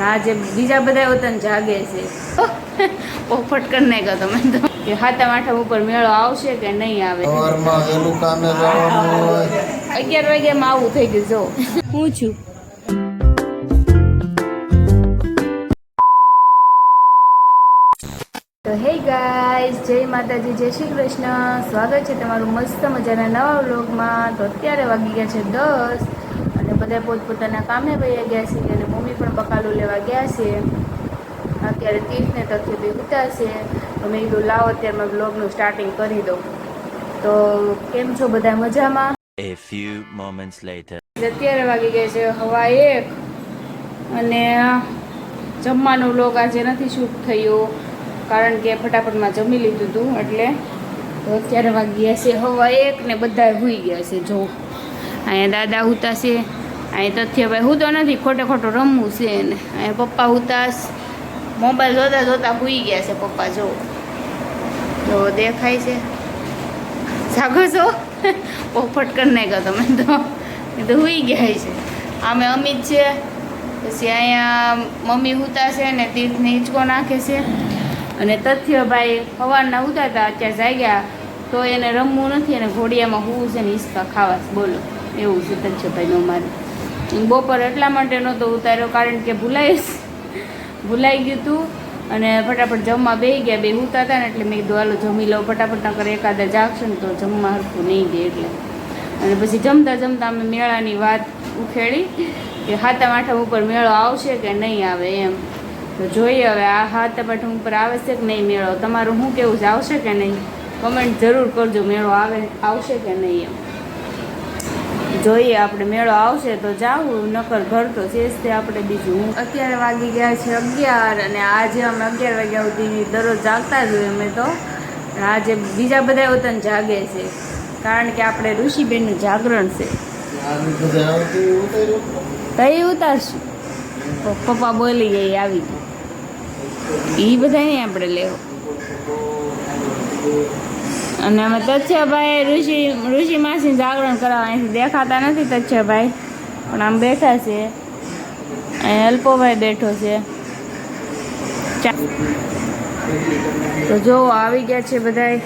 આજે બીજા બધા વતન જાગે છે. પોપટ કરી નાખ્યો તમે તો. કે હાથા માઠા ઉપર મેળો આવશે કે નહીં આવે? અગિયાર વાગ્યામાં આવું થઈ ગયું જો. હું છું. તો હે ગાઈઝ જય માતાજી જય શ્રી કૃષ્ણ. સ્વાગત છે તમારું મસ્ત મજાના નવા વ્લોગમાં. તો અત્યારે વાગી ગયા છે દસ. બધા પોતપોતાના કામે વયા ગયા છે અને મમ્મી પણ બકાલું લેવા ગયા છે. અત્યારે તીર્થને તથ્ય બી ઉતારશે તો મેં કીધું લાવો અત્યારમાં બ્લોગનું સ્ટાર્ટિંગ કરી દઉં. તો કેમ છો બધા મજામાં? A few moments later. અત્યારે વાગી ગયા છે હવા એક અને જમવાનો બ્લોગ આજે નથી શૂટ થયું કારણ કે ફટાફટમાં જમી લીધું હતું એટલે તો અત્યારે વાગી ગયા છે હવા એક ને બધા હુઈ ગયા છે જો. અહીંયા દાદા હુતા છે તથ્ય તથ્યભાઈ હું તો નથી, ખોટે ખોટું રમવું છે ને અહીંયા પપ્પા ઉતાસ મોબાઈલ જોતા જોતા ભૂઈ ગયા છે પપ્પા જો તો દેખાય છે. જાગો છો? પોપટ કરી નાખ્યો તમે તો. એ તો હુઈ ગયા છે. આમે અમિત છે, પછી અહીંયા મમ્મી હુતા છે ને તીર્થને હિંચકો નાખે છે. અને તથ્યભાઈ સવારના ઉતારતા અત્યારે જાગ્યા. તો એને રમવું નથી અને ઘોડિયામાં હોવું છે ને હિંચકા ખાવા. બોલો, એવું છે તથ્યભાઈનું અમારે. ઈ બપોર એટલા માટે નહોતો ઉતાર્યો, કારણ કે ભૂલાઈ ભૂલાઈ ગયું હતું અને ફટાફટ જમવા બેસી ગયા. બે ઉતા હતા ને એટલે મેં કીધું, હાલો, જમી લઉં. ફટાફટ નકર એકાદા જાગશે ને તો જમવા હરખું નહીં દે એટલે. અને પછી જમતા જમતા અમે મેળાની વાત ઉખેડી કે હાથા આઠમ ઉપર મેળો આવશે કે નહીં આવે એમ. તો જોઈએ હવે, આ હાથમ આઠમ ઉપર આવે છે કે નહીં મેળો? તમારું શું કેવું છે? આવશે કે નહીં? કમેન્ટ જરૂર કરજો, મેળો આવે, આવશે કે નહીં એમ. જોઈએ આપણે મેળો આવશે તો જાવું નકર ઘર તો છે તે આપણે બીજું. અત્યારે વાગી ગયા છે અગિયાર અને આજે અમે અગિયાર વાગ્યા સુધી દરરોજ જાગતા જ હોય અમે તો. આજે બીજા બધા વતન જાગે છે. કારણ કે આપણે ઋષિબેનનું જાગરણ છે. તઈ ઉતારશું. પપ્પા બોલી ગઈ આવી એ બધા નહીં આપણે લેવો. અને અમે તચ્છભાઈ ઋષિ ઋષિ માસી જાગરણ કરાવવા અહીંથી દેખાતા નથી તચ્છભાઈ પણ આમ બેઠા છે. અહીં અલ્પોભાઈ બેઠો છે. તો જો આવી ગયા છે બધાય.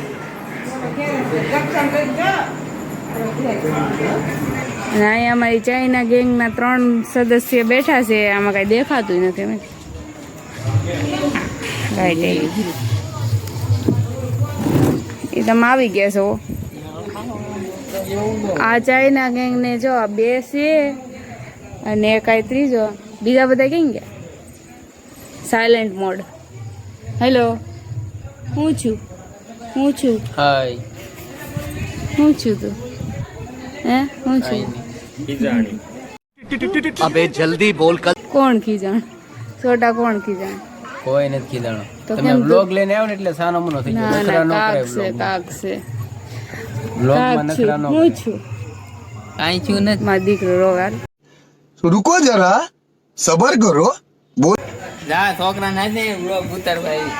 અને અહીંયા અમારી ચાઇના ગેંગના ત્રણ સદસ્ય બેઠા છે. આમાં કાંઈ દેખાતું નથી એવી એ તમે આવી ગયા છો. આ ચાઇના ગેંગને જો આ બે છે અને એક આ ત્રીજો. બીજા બધા કેમ ગયા? સાયલેન્ટ મોડ હેલો હું છું? હું છું? હાય હું છું તું? હે? હું છું? અબે જલ્દી બોલ કોણ ખીજાણ? છોટા કોણ ખીજાણ? કોઈ નથી કીધાણો તમે બ્લોગ લઈને આવ્યો ને એટલે સાનો મનો થઈ ગયો. નકરા નો કરે બ્લોગ કાક છે બ્લોગમાં. નકરા નો કાઈ છું ને માર દીકરો રોવાલ રૂકો જરા સબર કરો. બોલ. જા છોકરા ના ને બ્લોગ ઉતાર ભાઈ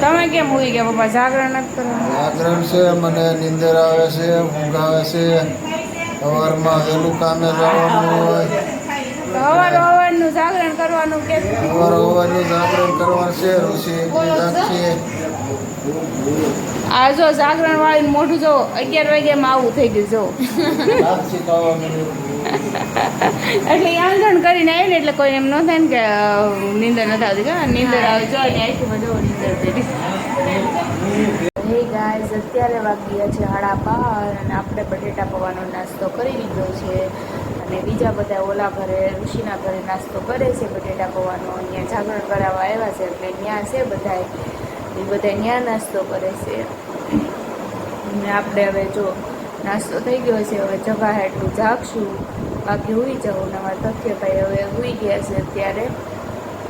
તમે કેમ હોઈ ગયા? બાબા જાગરણ નથી કરવાનું? જાગરણ છે મને નિંદર આવે છે ઊંઘ આવે છે. સવારમાં વહેલું કામે જવાનું હોય. અવાર અવારનું જાગરણ કરવાનું કે સવાર સવારનું જાગરણ કરવાનું છે. ઋષિ જાગશે આ જો જાગરણ વાળીને મોઢું જો અગિયાર વાગ્યામાં આવું થઈ ગયું જો. એટલે આંગણ કરીને આવી ને એટલે કોઈ એમ ન થાય ને કે નીંદર નથી આવતી કે નીંદર આવે જો આખી બધું નીંદર પેલી હે ગાઈઝ અત્યારે વાગ્યા છે હાડા બાર અને આપણે બટેટા પૌવાનો નાસ્તો કરી લીધો છે અને બીજા બધા ઓલા ઘરે, ઋષિના ઘરે નાસ્તો કરે છે બટેટા પૌવાનો. અહીંયા જાગરણ કરાવવા આવ્યા છે એટલે ત્યાં છે બધાય. એ બધા ત્યાં નાસ્તો કરે છે. અને આપણે હવે જો નાસ્તો થઈ ગયો છે, હવે જવા એટલું જાગશું. બાકી હોઈ જવું નવા તથ્યભાઈ હવે હોઈ ગયા છે અત્યારે.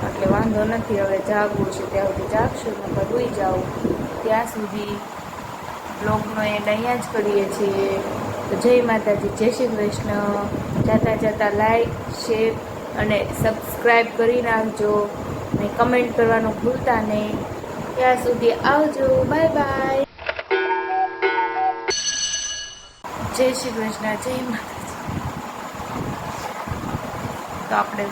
એટલે વાંધો નથી, હવે જાગવું છે. ત્યાં સુધી જાગશું ને હુઈ જાઉં. ત્યાં સુધી બ્લોગનો એન્ડ અહીંયા જ કરીએ છીએ. તો જય માતાજી, જય શ્રી કૃષ્ણ. જાતા જાતા લાઈક શેર અને સબસ્ક્રાઈબ કરી નાખજો અને કમેન્ટ કરવાનું ભૂલતા નહીં. ત્યાં સુધી આવજો. બાય બાય જય શ્રી કૃષ્ણ, જય માતાજી. તો આપણે